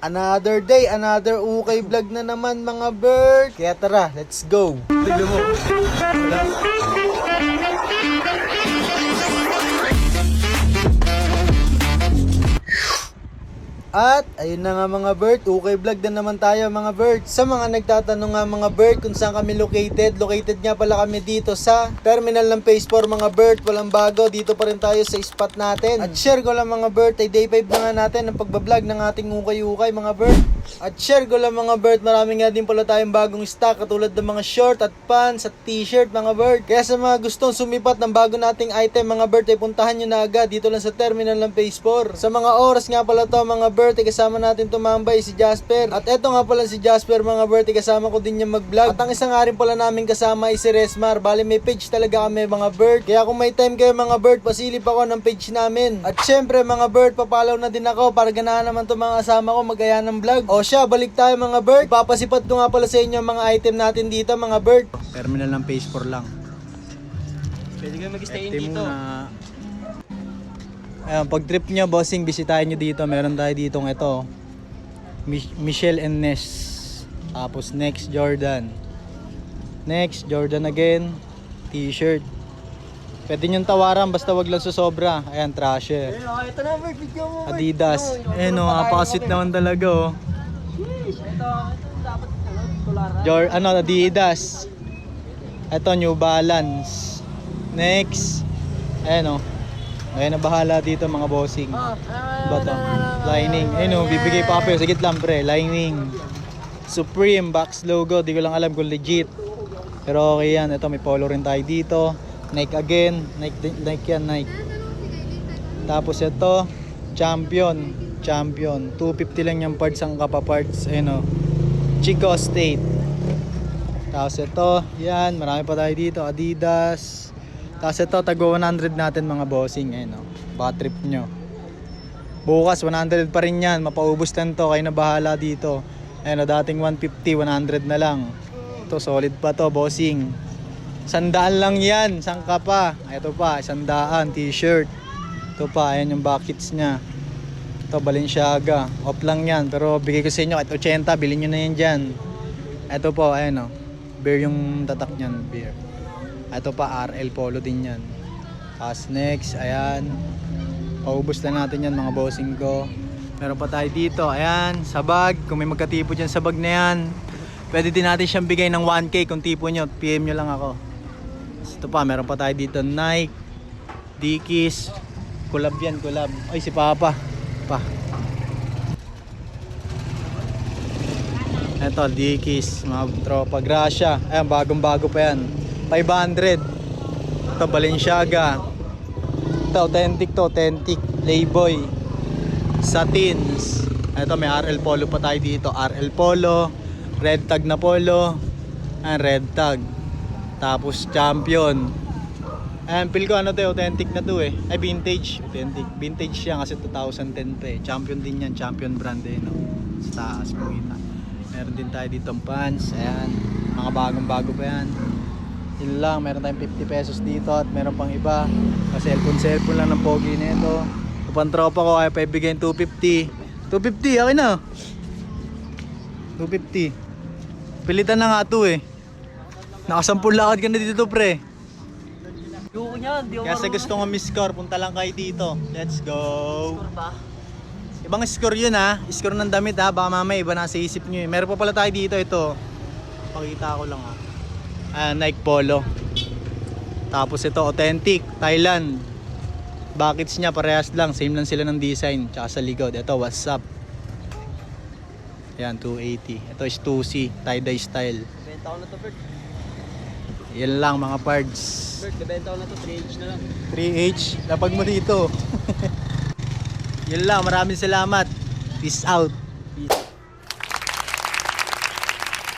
Another day, another ukay vlog na naman mga bird. Kaya tara, let's go. Tignan mo. At ayun na nga mga bird, okay vlog na naman tayo mga bird. Sa mga nagtatanong nga mga bird kung saan kami located, located nga pala kami dito sa terminal ng Phase 4 mga bird. Walang bago, dito pa rin tayo sa spot natin. At share ko lang mga bird, ay day 5 na nga natin ang pagbablog ng ating ukay-ukay mga bird. At share ko lang mga bird, marami nga din pala tayong bagong stock katulad ng mga short at pants at t-shirt mga bird. Kaya sa mga gustong sumipat ng bago nating item mga bird, ay puntahan nyo na agad dito lang sa terminal ng Phase 4. Sa mga oras nga pala to mga bird, ay kasama natin tumambay si Jasper. At eto nga pala si Jasper mga bird, ay kasama ko din niya mag-vlog. At ang isa nga rin pala namin kasama ay si Resmar. Bali may page talaga kami mga bird. Kaya kung may time kayo mga bird, pasilip ako ng page namin. At syempre mga bird, papalaw na din ako para ganahan naman to mga kasama ko magaya ng vlog. O siya, balik tayo mga bird. Papasipat ko nga pala sa inyo ang mga item natin dito mga bird. Terminal ng Phase 4 lang. Pwede kayo mag-stay Ete dito. muna. Ayun, pag trip nyo, bossing, bisitahin nyo dito. Meron tayo ditong ito. Mi- Michelle and Ness. Tapos next, Jordan. Next, Jordan again. T-shirt. Pwede nyo tawaran, basta wag lang susobra. Ayan, trasher. Ayun, oh, ito na, Bert. Video mo. Adidas. Eh no, napakasit naman talaga oh. Ito, ito dapat, ano, tularan. Jor ano, Adidas. Ito, New Balance. Next. Ayan oh. Ayan na bahala dito mga bossing. Ah, ah, Bato. Lining. Ayun oh, bibigay pa kayo. Sagit lang pre. Lining. Supreme box logo. Di ko lang alam kung legit. Pero okay yan. Ito may polo rin tayo dito. Nike again. Nike, Nike yan. Nike. Tapos ito. Champion. Champion. 250 lang yung parts ang kapa parts. Ayun oh. Chico State. Tapos ito. Yan. Marami pa tayo dito. Adidas. Tapos ito. Tago 100 natin mga bossing. Ayun oh. Baka trip nyo. Bukas 100 pa rin yan, mapaubos na to, kayo na bahala dito. Ayun, o, dating 150, 100 na lang. Ito, solid pa to, bossing. Sandaan lang yan, sangka pa. Ito pa, sandaan, t-shirt. Ito pa, ayan yung buckets niya. Ito, Balenciaga. Off lang yan, pero bigay ko sa inyo, kahit 80, bilhin nyo na yan dyan. Ito po, ayan o. Beer yung tatak niyan, beer. Ito pa, RL Polo din yan. Tapos next, ayan. Paubos na natin yan mga bossing ko. Meron pa tayo dito. Ayan, sa bag. Kung may magkatipo dyan sa bag na yan, pwede din natin siyang bigay ng 1K kung tipo nyo. PM nyo lang ako. Tapos Ito pa, meron pa tayo dito. Nike, Dickies. Collab yan, collab. Ay, si Papa. Pa. Ito, Dickies. Mga tropa. Gracia. Ayan, bagong-bago pa yan. 500. Ito, Balenciaga. Ito, authentic to, authentic. Playboy. Satins. Ito, may RL Polo pa tayo dito. RL Polo. Red tag na polo. Ayan, red tag. Tapos, champion. Ayan, feel ko ano to, authentic na to eh. Ay, vintage. Authentic. Vintage siya kasi 2010 pa eh. Champion din yan. Champion brand eh. No? Sa taas, makita. Meron din tayo dito pants. Ayan. Mga bagong-bago pa yan. Yun lang, meron tayong 50 pesos dito at meron pang iba. Kasi cellphone cellphone lang ng pogi nito. Upang tropa ko kaya paibigay 250. 250, akin na. 250. Pilitan na nga to eh. Nakasampul lakad ka na dito pre. Ayoko niyan, di sa marunong. gusto mo miss-score, punta lang kayo dito. Let's go. Score ba? Ibang score yun ha. Score ng damit ha. Baka mamaya iba nasa isip nyo eh. Meron pa pala tayo dito. Ito. Pakita ko lang ha. Ah, Nike Polo. Tapos ito, authentic. Thailand. Buckets niya parehas lang. Same lang sila ng design. Tsaka sa likod. Ito, what's up? Yan, 280. Ito is 2C. Tie-dye style. Benta ko na to, Bert. Yan lang mga parts. Bert, benta ko na to, 3H na lang. 3H. Lapag mo dito. Yan lang. Maraming salamat. Peace out.